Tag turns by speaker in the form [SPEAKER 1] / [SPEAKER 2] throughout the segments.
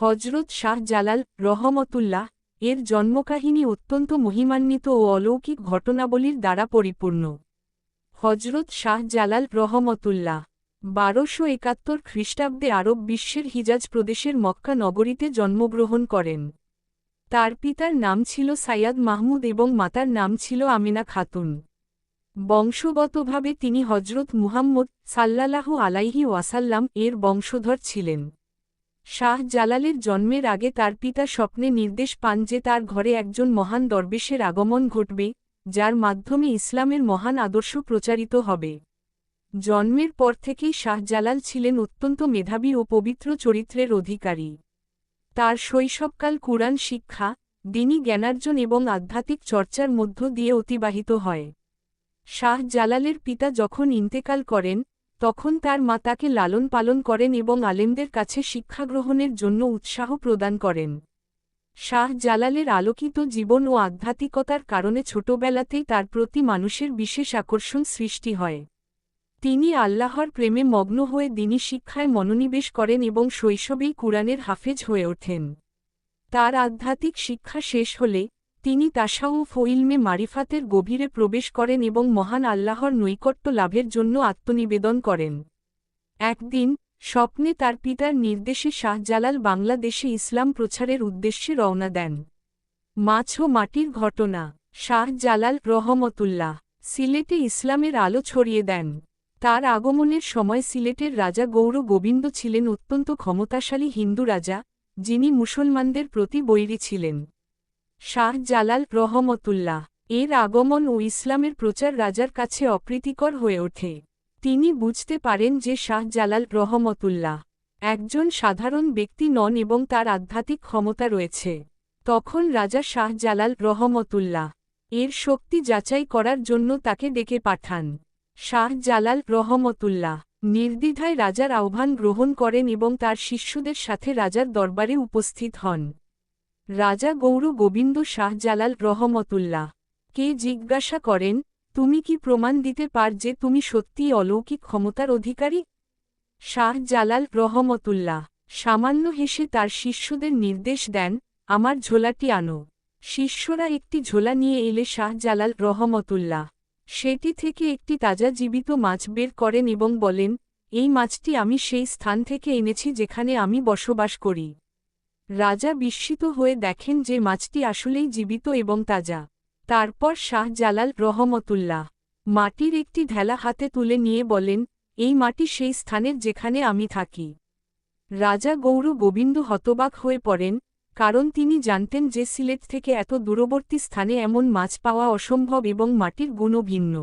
[SPEAKER 1] হজরত শাহ জালাল রহমতুল্লাহ এর জন্মকাহিনী অত্যন্ত মহিমান্বিত ও অলৌকিক ঘটনাবলীর দ্বারা পরিপূর্ণ। হজরত শাহ জালাল রহমতুল্লাহ বারোশো একাত্তর খ্রিস্টাব্দে আরব বিশ্বের হিজাজ প্রদেশের মক্কা নগরীতে জন্মগ্রহণ করেন। তার পিতার নাম ছিল সাইয়াদ মাহমুদ এবং মাতার নাম ছিল আমিনা খাতুন। বংশগতভাবে তিনি হজরত মুহাম্মদ সাল্লাল্লাহু আলাইহি ওয়াসাল্লাম এর বংশধর ছিলেন। শাহ জালালের জন্মের আগে তার পিতা স্বপ্নে নির্দেশ পান যে তার ঘরে একজন মহান দরবেশের আগমন ঘটবে, যার মাধ্যমে ইসলামের মহান আদর্শ প্রচারিত হবে। জন্মের পর থেকেই শাহজালাল ছিলেন অত্যন্ত মেধাবী ও পবিত্র চরিত্রের অধিকারী। তার শৈশবকাল কুরআন শিক্ষা, দিনী জ্ঞানার্জন এবং আধ্যাত্মিক চর্চার মধ্য দিয়ে অতিবাহিত হয়। শাহ জালালের পিতা যখন ইন্তেকাল করেন তখন তার মা তাকে লালন পালন করেন এবং আলেমদের কাছে শিক্ষা গ্রহণের জন্য উৎসাহ প্রদান করেন। শাহ জালালের আলোকিত জীবন ও আধ্যাত্মিকতার কারণে ছোটবেলাতেই তার প্রতি মানুষের বিশেষ আকর্ষণ সৃষ্টি হয়। তিনি আল্লাহর প্রেমে মগ্ন হয়ে দিনী শিক্ষায় মনোনিবেশ করেন এবং শৈশবেই কুরআনের হাফেজ হয়ে ওঠেন। তার আধ্যাত্মিক শিক্ষা শেষ হলে তিনি তাসাউফ ও ইলমে মারিফাতের গভীরে প্রবেশ করেন এবং মহান আল্লাহর নৈকট্য লাভের জন্য আত্মনিবেদন করেন। একদিন, স্বপ্নে তার পিতার নির্দেশে শাহজালাল বাংলাদেশে ইসলাম প্রচারের উদ্দেশ্যে রওনা দেন। মাছ ও মাটির ঘটনা, শাহজালাল রহমতুল্লাহ, সিলেটে ইসলামের আলো ছড়িয়ে দেন। তার আগমনের সময় সিলেটের রাজা গৌর গোবিন্দ ছিলেন অত্যন্ত ক্ষমতাশালী হিন্দু রাজা, যিনি মুসলমানদের প্রতি বৈরী ছিলেন। শাহ জালাল রহমতুল্লাহ। এর আগমন ও ইসলামের প্রচার রাজার কাছে অপ্রীতিকর হয়ে ওঠে। তিনি বুঝতে পারেন যে শাহ জালাল রহমতুল্লাহ একজন সাধারণ ব্যক্তি নন এবং তার আধ্যাত্মিক ক্ষমতা রয়েছে। তখন রাজা শাহ জালাল রহমতুল্লাহ এর শক্তি যাচাই করার জন্য তাকে ডেকে পাঠান। শাহ জালাল রহমতুল্লাহ নির্দ্বিধায় রাজার আহ্বান গ্রহণ করেন এবং তার শিষ্যদের সাথে রাজার দরবারে উপস্থিত হন। রাজা গৌর গোবিন্দ শাহ জালাল রহমতুল্লাহ। কে জিজ্ঞাসা করেন, তুমি কি প্রমাণ দিতে পার যে তুমি সত্যিই অলৌকিক ক্ষমতার অধিকারী? শাহ জালাল রহমতুল্লাহ। সামান্য হেসে তার শিষ্যদের নির্দেশ দেন, আমার ঝোলাটি আনো। শিষ্যরা একটি ঝোলা নিয়ে এলে শাহ জালাল রহমতুল্লাহ। সেটি থেকে একটি তাজা জীবিত মাছ বের করেন এবং বলেন, এই মাছটি আমি সেই স্থান থেকে এনেছি যেখানে আমি বসবাস করি। রাজা বিস্মিত হয়ে দেখেন যে মাছটি আসলেই জীবিত এবং তাজা। তারপর শাহ জালাল রহমতুল্লাহ মাটির একটি ঢেলা হাতে তুলে নিয়ে বলেন, এই মাটি সেই স্থানের যেখানে আমি থাকি। রাজা গৌর গোবিন্দ হতবাক হয়ে পড়েন, কারণ তিনি জানতেন যে সিলেট থেকে এত দূরবর্তী স্থানে এমন মাছ পাওয়া অসম্ভব এবং মাটির গুণও ভিন্ন।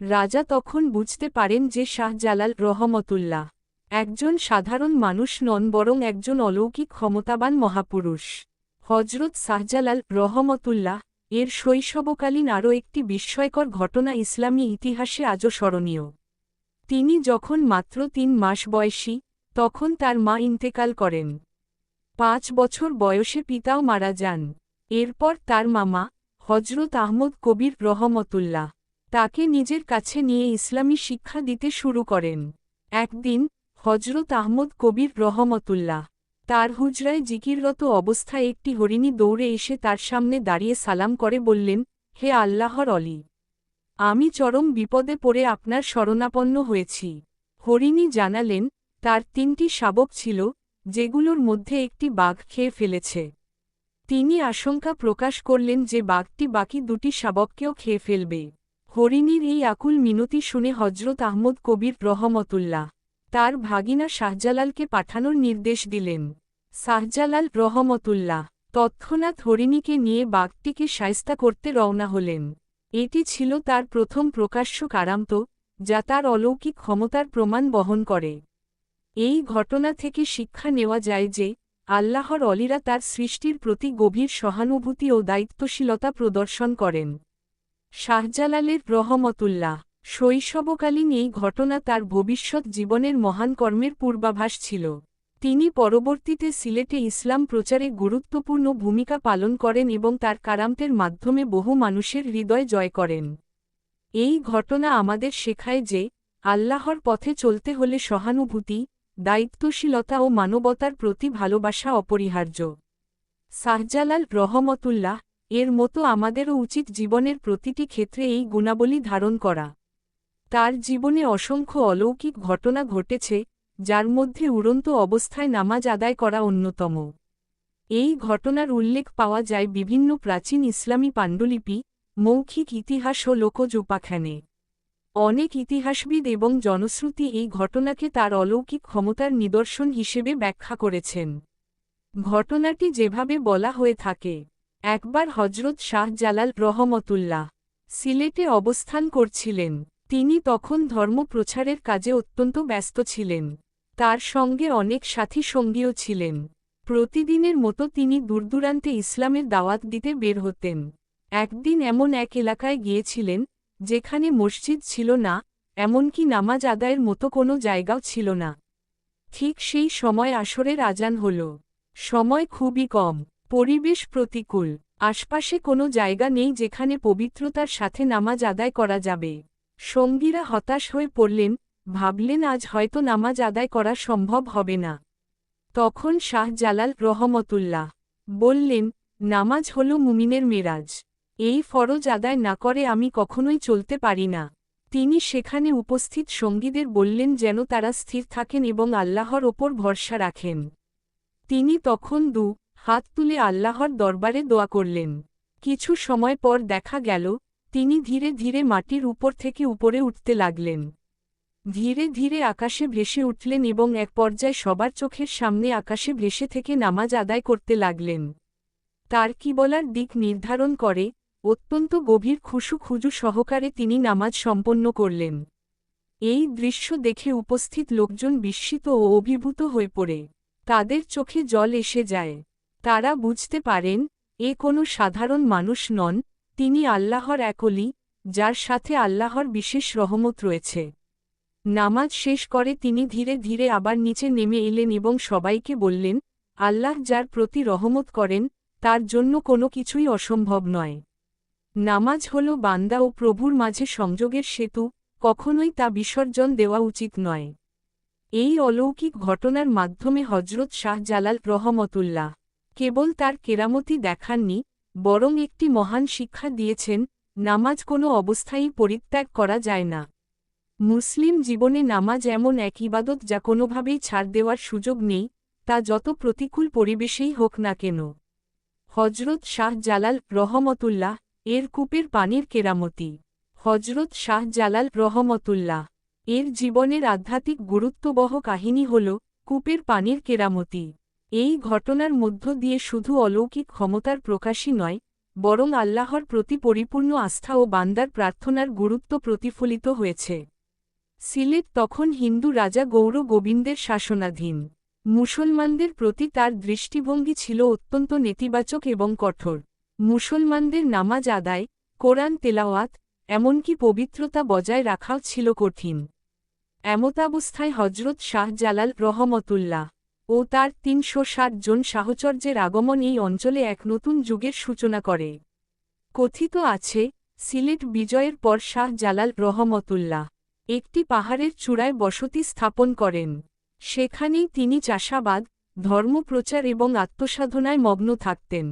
[SPEAKER 1] রাজা তখন বুঝতে পারেন যে শাহজালাল রহমতুল্লাহ একজন সাধারণ মানুষ নন বরং একজন অলৌকিক ক্ষমতাবান মহাপুরুষ। হজরত শাহজালাল রহমতুল্লাহ এর শৈশবকালীন আরও একটি বিস্ময়কর ঘটনা ইসলামী ইতিহাসে আজও স্মরণীয়। তিনি যখন মাত্র তিন মাস বয়সী, তখন তার মা ইন্তেকাল করেন। পাঁচ বছর বয়সে পিতাও মারা যান। এরপর তার মামা হজরত আহমদ কবির রহমতুল্লাহ, তাকে নিজের কাছে নিয়ে ইসলামী শিক্ষা দিতে শুরু করেন। একদিন হজরত আহমদ কবির রহমতুল্লাহ। তার হুজরায় জিকিররত অবস্থায় একটি হরিণী দৌড়ে এসে তার সামনে দাঁড়িয়ে সালাম করে বললেন, হে আল্লাহর অলি, আমি চরম বিপদে পড়ে আপনার শরণাপন্ন হয়েছি। হরিণী জানালেন, তার তিনটি শাবক ছিল, যেগুলোর মধ্যে একটি বাঘ খেয়ে ফেলেছে। তিনি আশঙ্কা প্রকাশ করলেন যে বাঘটি বাকি দুটি শাবককেও খেয়ে ফেলবে। হরিণীর এই আকুল মিনতি শুনে হজরত আহমদ কবির রহমতুল্লাহ তার ভাগিনা শাহজালালকে পাঠানোর নির্দেশ দিলেন। শাহজালাল রহমতুল্লাহ তৎক্ষণাৎ হরিণীকে নিয়ে বাঘটিকে সায়স্তা করতে রওনা হলেন। এটি ছিল তার প্রথম প্রকাশ্য কারান্ত যা তার অলৌকিক ক্ষমতার প্রমাণ বহন করে। এই ঘটনা থেকে শিক্ষা নেওয়া যায় যে, আল্লাহর অলিরা তার সৃষ্টির প্রতি গভীর সহানুভূতি ও দায়িত্বশীলতা প্রদর্শন করেন। শাহজালালের রহমতুল্লাহ শৈশবকালীন এই ঘটনা তার ভবিষ্যৎ জীবনের মহান কর্মের পূর্বাভাস ছিল। তিনি পরবর্তীতে সিলেটে ইসলাম প্রচারে গুরুত্বপূর্ণ ভূমিকা পালন করেন এবং তার কারামতের মাধ্যমে বহু মানুষের হৃদয় জয় করেন। এই ঘটনা আমাদের শেখায় যে, আল্লাহর পথে চলতে হলে সহানুভূতি, দায়িত্বশীলতা ও মানবতার প্রতি ভালোবাসা অপরিহার্য। শাহজালাল রহমতুল্লাহ এর মতো আমাদেরও উচিত জীবনের প্রতিটি ক্ষেত্রে এই গুণাবলী ধারণ করা। তার জীবনে অসংখ্য অলৌকিক ঘটনা ঘটেছে, যার মধ্যে উড়ন্ত অবস্থায় নামাজ আদায় করা অন্যতম। এই ঘটনার উল্লেখ পাওয়া যায় বিভিন্ন প্রাচীন ইসলামী পাণ্ডুলিপি, মৌখিক ইতিহাস ও লোকজ উপাখ্যানে। অনেক ইতিহাসবিদ এবং জনশ্রুতি এই ঘটনাকে তার অলৌকিক ক্ষমতার নিদর্শন হিসেবে ব্যাখ্যা করেছেন। ঘটনাটি যেভাবে বলা হয়ে থাকে, একবার হজরত শাহ জালাল রহমতুল্লাহ সিলেটে অবস্থান করছিলেন। তিনি তখন ধর্ম প্রচারের কাজে অত্যন্ত ব্যস্ত ছিলেন। তার সঙ্গে অনেক সাথী সঙ্গীও ছিলেন। প্রতিদিনের মতো তিনি দূরদূরান্তে ইসলামের দাওয়াত দিতে বের হতেন। একদিন এমন এক এলাকায় গিয়েছিলেন, যেখানে মসজিদ ছিল না, এমনকি নামাজ আদায়ের মতো কোনো জায়গাও ছিল না। ঠিক সেই সময় আসরের আজান হল। সময় খুবই কম, পরিবেশ প্রতিকূল। আশপাশে কোনো জায়গা নেই যেখানে পবিত্রতার সাথে নামাজ আদায় করা যাবে। সঙ্গীরা হতাশ হয়ে পড়লেন, ভাবলেন আজ হয়তো নামাজ আদায় করা সম্ভব হবে না। তখন শাহ জালাল রহমতুল্লাহ বললেন, নামাজ হল মুমিনের মেরাজ। এই ফরজ আদায় না করে আমি কখনোই চলতে পারি না। তিনি সেখানে উপস্থিত সঙ্গীদের বললেন যেন তারা স্থির থাকেন এবং আল্লাহর ওপর ভরসা রাখেন। তিনি তখন দু, হাত তুলে আল্লাহর দরবারে দোয়া করলেন। কিছু সময় পর দেখা গেল তিনি ধীরে ধীরে মাটির উপর থেকে উপরে উঠতে লাগলেন। ধীরে ধীরে আকাশে ভেসে উঠলেন এবং এক পর্যায়ে সবার চোখের সামনে আকাশে ভেসে থেকে নামাজ আদায় করতে লাগলেন। তার কি বলার দিক নির্ধারণ করে, অত্যন্ত গভীর খুশু খুজু সহকারে তিনি নামাজ সম্পন্ন করলেন। এই দৃশ্য দেখে উপস্থিত লোকজন বিস্মিত ও অভিভূত হয়ে পড়ে। তাদের চোখে জল এসে যায়। তারা বুঝতে পারেন, এ কোনো সাধারণ মানুষ নন তিনি আল্লাহর একলি যার সাথে আল্লাহর বিশেষ রহমত রয়েছে। নামাজ শেষ করে তিনি ধীরে ধীরে আবার নিচে নেমে এলেন এবং সবাইকে বললেন, আল্লাহ যার প্রতি রহমত করেন, তার জন্য কোনো কিছুই অসম্ভব নয়। নামাজ হল বান্দা ও প্রভুর মাঝে সংযোগের সেতু, কখনোই তা বিসর্জন দেওয়া উচিত নয়। এই অলৌকিক ঘটনার মাধ্যমে হজরত শাহ জালাল রহমতুল্লাহ কেবল তার কেরামতি দেখাননি বরং একটি মহান শিক্ষা দিয়েছেন, নামাজ কোনো অবস্থায়ই পরিত্যাগ করা যায় না। মুসলিম জীবনে নামাজ এমন এক ইবাদত যা কোনোভাবেই ছাড় দেওয়ার সুযোগ নেই, তা যত প্রতিকূল পরিবেশেই হোক না কেন। হজরত শাহ জালাল রহমতুল্লাহ এর কূপের পানির কেরামতি। হজরত শাহ জালাল রহমতুল্লাহ এর জীবনের আধ্যাত্মিক গুরুত্ববহ কাহিনী হল, কূপের পানির কেরামতি। এই ঘটনার মধ্য দিয়ে শুধু অলৌকিক ক্ষমতার প্রকাশই নয়, বরং আল্লাহর প্রতি পরিপূর্ণ আস্থা ও বান্দার প্রার্থনার গুরুত্ব প্রতিফলিত হয়েছে। সিলেট তখন হিন্দু রাজা গৌর গোবিন্দের শাসনাধীন। মুসলমানদের প্রতি তার দৃষ্টিভঙ্গি ছিল অত্যন্ত নেতিবাচক এবং কঠোর। মুসলমানদের নামাজ আদায়, কোরআন তেলাওয়াত, এমনকি পবিত্রতা বজায় রাখাও ছিল কঠিন। এমতাবস্থায় হজরত শাহ জালাল রহমতুল্লাহ ও তার তিনশো জন সাহচর্যের আগমন এই অঞ্চলে এক নতুন যুগের সূচনা করে। কথিত আছে, সিলেট বিজয়ের পর শাহ জালাল রহমতুল্লাহ একটি পাহাড়ের চূড়ায় বসতি স্থাপন করেন। সেখানেই তিনি চাষাবাদ, ধর্মপ্রচার এবং আত্মসাধনায় মগ্ন থাকতেন।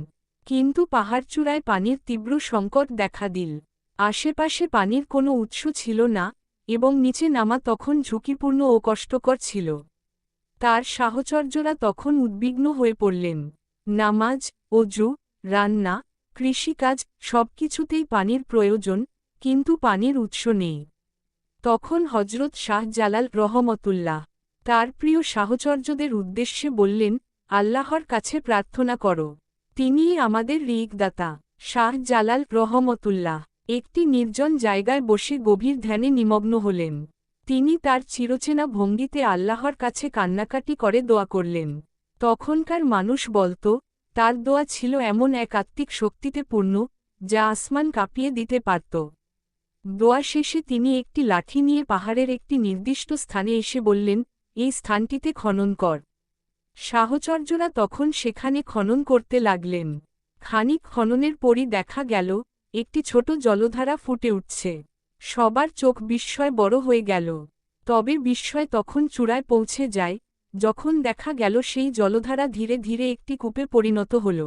[SPEAKER 1] কিন্তু পাহাড়চূড়ায় পানির তীব্র সংকট দেখা দিল। আশেপাশে পানির কোনো উৎস ছিল না এবং নিচে নামা তখন ঝুঁকিপূর্ণ ও কষ্টকর ছিল। তার সাহচর্যরা তখন উদ্বিগ্ন হয়ে পড়লেন। নামাজ, অজু, রান্না, কৃষিকাজ সবকিছুতেই পানির প্রয়োজন, কিন্তু পানির উৎস নেই। তখন হজরত শাহ জালাল রহমতুল্লাহ তার প্রিয় সাহচর্যদের উদ্দেশ্যে বললেন, আল্লাহর কাছে প্রার্থনা করো। তিনিই আমাদের রিকদাতা শাহ জালাল রহমতুল্লাহ একটি নির্জন জায়গায় বসে গভীর ধ্যানে নিমগ্ন হলেন। তিনি তার চিরচেনা ভঙ্গিতে আল্লাহর কাছে কান্নাকাটি করে দোয়া করলেন। তখনকার মানুষ বলত, তার দোয়া ছিল এমন এক আত্মিক শক্তিতে পূর্ণ, যা আসমান কাঁপিয়ে দিতে পারত। দোয়া শেষে তিনি একটি লাঠি নিয়ে পাহাড়ের একটি নির্দিষ্ট স্থানে এসে বললেন, এই স্থানটিতে খনন কর। সাহচর্যরা তখন সেখানে খনন করতে লাগলেন। খানিক খননের পরই দেখা গেল, একটি ছোট জলধারা ফুটে উঠছে। সবার চোখ বিস্ময় বড় হয়ে গেল। তবে বিস্ময় তখন চূড়ায় পৌঁছে যায়, যখন দেখা গেল সেই জলধারা ধীরে ধীরে একটি কূপে পরিণত হল।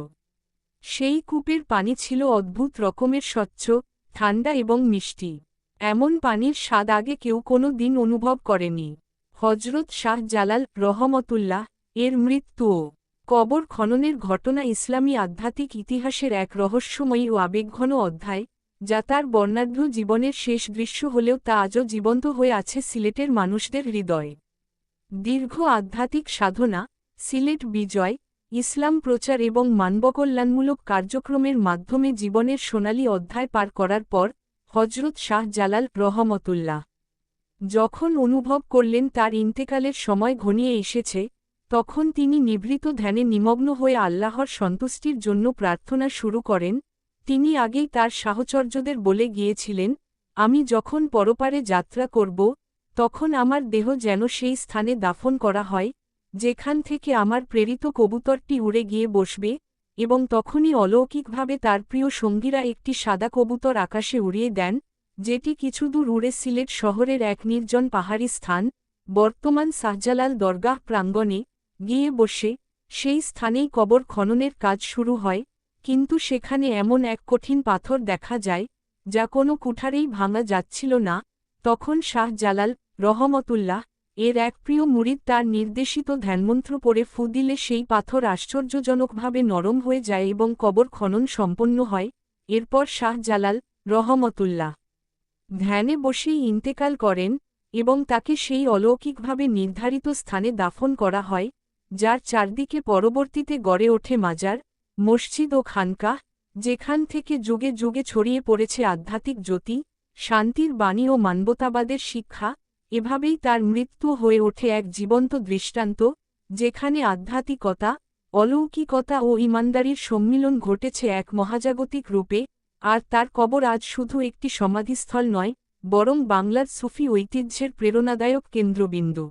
[SPEAKER 1] সেই কূপের পানি ছিল অদ্ভুত রকমের স্বচ্ছ, ঠান্ডা এবং মিষ্টি। এমন পানির স্বাদ আগে কেউ কোনো দিন অনুভব করেনি। হজরত শাহ জালাল রহমতুল্লাহ এর মৃত্যুও কবর খননের ঘটনা ইসলামী আধ্যাত্মিক ইতিহাসের এক রহস্যময়ী ও আবেগঘন অধ্যায় যা তার বর্ণাঢ্য জীবনের শেষ দৃশ্য হলেও তা আজও জীবন্ত হয়ে আছে সিলেটের মানুষদের হৃদয়ে। দীর্ঘ আধ্যাত্মিক সাধনা, সিলেট বিজয়, ইসলাম প্রচার এবং মানবকল্যাণমূলক কার্যক্রমের মাধ্যমে জীবনের সোনালী অধ্যায় পার করার পর হজরত শাহ জালাল রহমতুল্লাহ যখন অনুভব করলেন তার ইন্তেকালের সময় ঘনিয়ে এসেছে, তখন তিনি নিভৃত ধ্যানে নিমগ্ন হয়ে আল্লাহর সন্তুষ্টির জন্য প্রার্থনা শুরু করেন তিনি আগেই তার সাহচর্যদের বলে গিয়েছিলেন, আমি যখন পরপারে যাত্রা করব, তখন আমার দেহ যেন সেই স্থানে দাফন করা হয়, যেখান থেকে আমার প্রেরিত কবুতরটি উড়ে গিয়ে বসবে, এবং তখনই অলৌকিকভাবে তার প্রিয় সঙ্গীরা একটি সাদা কবুতর আকাশে উড়িয়ে দেন, যেটি কিছুদূর উড়ে সিলেট শহরের এক নির্জন পাহাড়ি স্থান, বর্তমান শাহজালাল দরগাহ প্রাঙ্গণে গিয়ে বসে, সেই স্থানেই কবর খননের কাজ শুরু হয়। কিন্তু সেখানে এমন এক কঠিন পাথর দেখা যায়, যা কোনো কুঠারেই ভাঙা যাচ্ছিল না। তখন শাহ জালাল রহমতুল্লাহ, এর এক প্রিয় মুরিদ তার নির্দেশিত ধ্যানমন্ত্র পড়ে ফু দিলে সেই পাথর আশ্চর্যজনকভাবে নরম হয়ে যায় এবং কবর খনন সম্পন্ন হয়। এরপর শাহ জালাল রহমতুল্লাহ ধ্যানে বসেই ইন্তেকাল করেন এবং তাকে সেই অলৌকিকভাবে নির্ধারিত স্থানে দাফন করা হয়, যার চারদিকে পরবর্তীতে গড়ে ওঠে মাজার। মসজিদ ও খানকাহ, যেখান থেকে যুগে যুগে ছড়িয়ে পড়েছে আধ্যাত্মিক জ্যোতি, শান্তির বাণী ও মানবতাবাদের শিক্ষা, এভাবেই তার মৃত্যু হয়ে ওঠে এক জীবন্ত দৃষ্টান্ত, যেখানে আধ্যাত্মিকতা, অলৌকিকতা ও ইমানদারির সম্মিলন ঘটেছে এক মহাজাগতিক রূপে, আর তার কবর আজ শুধু একটি সমাধিস্থল নয়, বরং বাংলার সুফি ঐতিহ্যের প্রেরণাদায়ক কেন্দ্রবিন্দু।